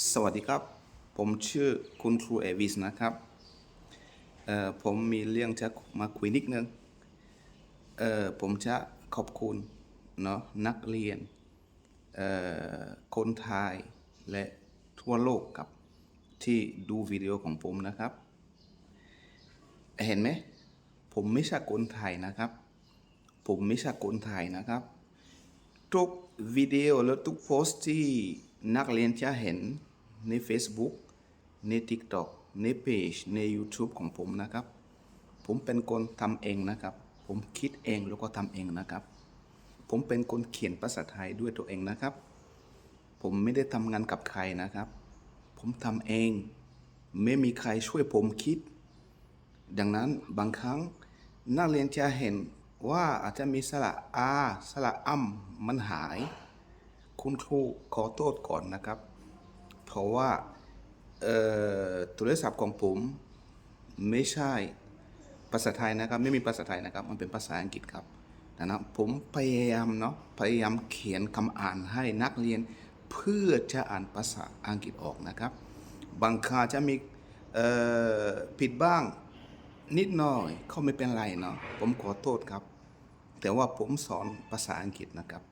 สวัสดีครับ ผมชื่อคุณครูเอวิสนะครับผมมีเรื่องจะมาคุยนิดนึงผมจะขอบคุณเนาะนักเรียนคนไทยและทั่วโลกครับที่ดูวิดีโอของผมนะครับ เห็นไหมผมไม่ใช่คนไทยนะครับ ผมไม่ใช่คนไทยนะครับ ทุกวิดีโอและทุกโพสต์ที่ นักเรียนจะเห็นใน Facebook ใน TikTok ในเพจใน YouTube ของผมนะครับ ผมเป็นคนทำเองนะครับ ผมคิดเองแล้วก็ทำเองนะครับ ผมเป็นคนเขียนภาษาไทยด้วยตัวเองนะครับ ผมไม่ได้ทำงานกับใครนะครับ ผมทำเอง ไม่มีใครช่วยผมคิด ดังนั้นบางครั้งนักเรียนจะเห็นว่าอาจจะมีสระอาสระอ้ำมันหาย คุณครูขอโทษก่อนนะครับ เพราะว่าโทรศัพท์ของผมไม่ใช่ภาษาไทยนะครับ ไม่มีภาษาไทยนะครับ มันเป็นภาษาอังกฤษครับดังนั้นผมพยายามเนาะพยายามเขียนคำอ่านให้นักเรียน เพื่อจะอ่านภาษาอังกฤษออกนะครับ บางคาจะมีผิดบ้างนิดหน่อยเขาไม่เป็นไรเนาะผมขอโทษครับ แต่ว่าผมสอนภาษาอังกฤษนะครับ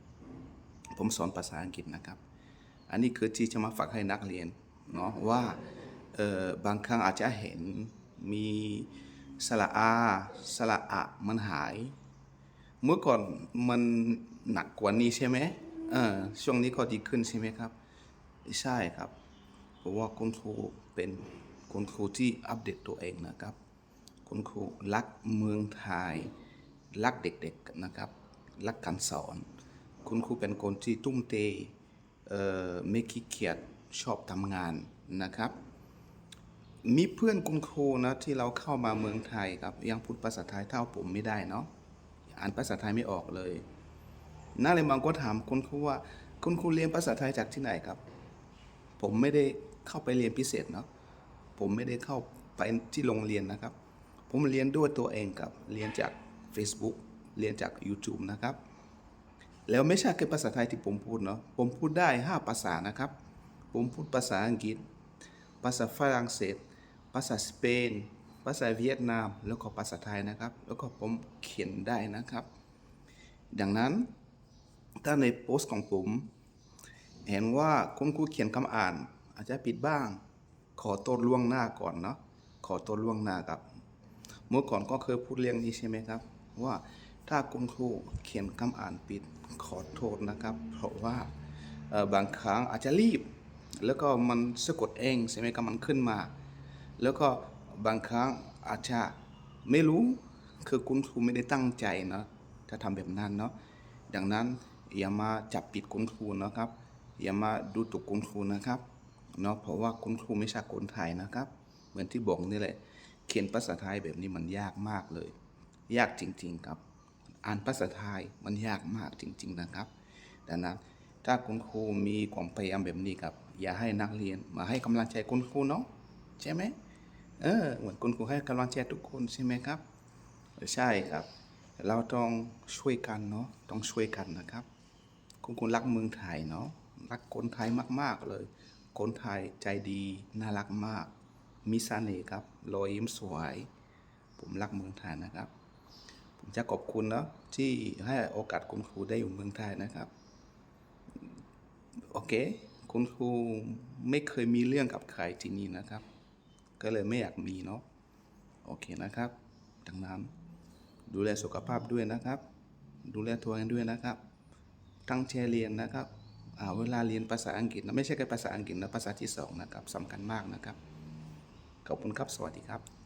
ผมสอนภาษาอังกฤษนะครับ อันนี้คือที่จะมาฝากให้นักเรียนเนาะว่าบางครั้งอาจจะเห็นมีสระอาสระอะมันหาย เมื่อก่อนมันหนักกว่านี้ใช่ไหมเออช่วงนี้ก็ดีขึ้นใช่ไหมครับ ใช่ครับเพราะว่าคุณครูเป็นคุณครูที่อัปเดตตัวเองนะครับ คุณครูรักเมืองไทยรักเด็กๆนะครับ รักการสอน คุณครูเป็นคนที่ตุ้มเตเไม่ขี้เกียจชอบทำงานนะครับ มีเพื่อนคุณครูนะที่เราเข้ามาเมืองไทยครับยังพูดภาษาไทยเท่าผมไม่ได้เนาะอ่านภาษาไทยไม่ออกเลยนักเรียบางก็ถามคุณครูว่าคุณครูเรียนภาษาไทยจากที่ไหนครับ ผมไม่ได้เข้าไปเรียนพิเศษเนาะผมไม่ได้เข้าไปที่โรงเรียนนะครับ ผมเรียนด้วยตัวเองครับ เรียนจาก Facebook เรียนจาก YouTube นะครับ แล้วไม่ใช่แค่ภาษาไทยที่ผมพูดเนาะผมพูดได้ 5 ภาษานะครับ ผมพูดภาษาอังกฤษ ภาษาฝรั่งเศส ภาษาสเปน ภาษาเวียดนาม แล้วก็ภาษาไทยนะครับ แล้วก็ผมเขียนได้นะครับ ดังนั้นถ้าในโพสต์ของผม เห็นว่าคุณครูเขียนคำอ่าน อาจจะผิดบ้าง ขอโทษล่วงหน้าก่อนเนาะขอโทษล่วงหน้าครับ เมื่อก่อนก็เคยพูดเรื่องนี้ใช่ไหมครับ ว่า ถ้าคุณครูเขียนคำอ่านผิดขอโทษนะครับ เพราะว่าบางครั้งอาจจะรีบ แล้วก็มันสะกดเองใช่ไหมครับมันขึ้นมา แล้วก็บางครั้งอาจจะไม่รู้คือคุณครูไม่ได้ตั้งใจเนาะถ้าทำแบบนั้นเนาะดังนั้นอย่ามาจับผิดคุณครูนะครับ อย่ามาดูถูกคุณครูนะครับเนาะเพราะว่าคุณครูไม่ใช่คนไทยนะครับ เหมือนที่บอกนี่แหละเขียนภาษาไทยแบบนี้มันยากมากเลย ยากจริง ๆ ครับ อ่านภาษาไทยมันยากมากจริง ๆนะครับดังนั้นถ้าคุณครูมีความพยายามแบบนี้ครับ อย่าให้นักเรียนมาให้กำลังใจคุณครูเนาะใช่ไหมเออเหมือนคุณครูให้กำลังใจทุกคนใช่ไหมครับ ใช่ครับ เราต้องช่วยกันเนาะต้องช่วยกันนะครับ คุณครูรักเมืองไทยเนาะรักคนไทยมาก ๆเลย คนไทยใจดีน่ารักมาก มีเสน่ห์ครับรอยยิ้มสวย ผมรักเมืองไทยนะครับ จะขอบคุณเนาะที่ให้โอกาสคุณครูได้อยู่เมืองไทยนะครับ โอเค คุณครูไม่เคยมีเรื่องกับใครที่นี่นะครับ ก็เลยไม่อยากมีเนาะโอเคนะครับดังนั้นดูแลสุขภาพด้วยนะครับ ดูแลตัวเองด้วยนะครับ ตั้งใจเรียนนะครับเวลาเรียนภาษาอังกฤษนะไม่ใช่แค่ภาษาอังกฤษนะภาษาที่สองนะครับสำคัญมากนะครับขอบคุณครับสวัสดีครับ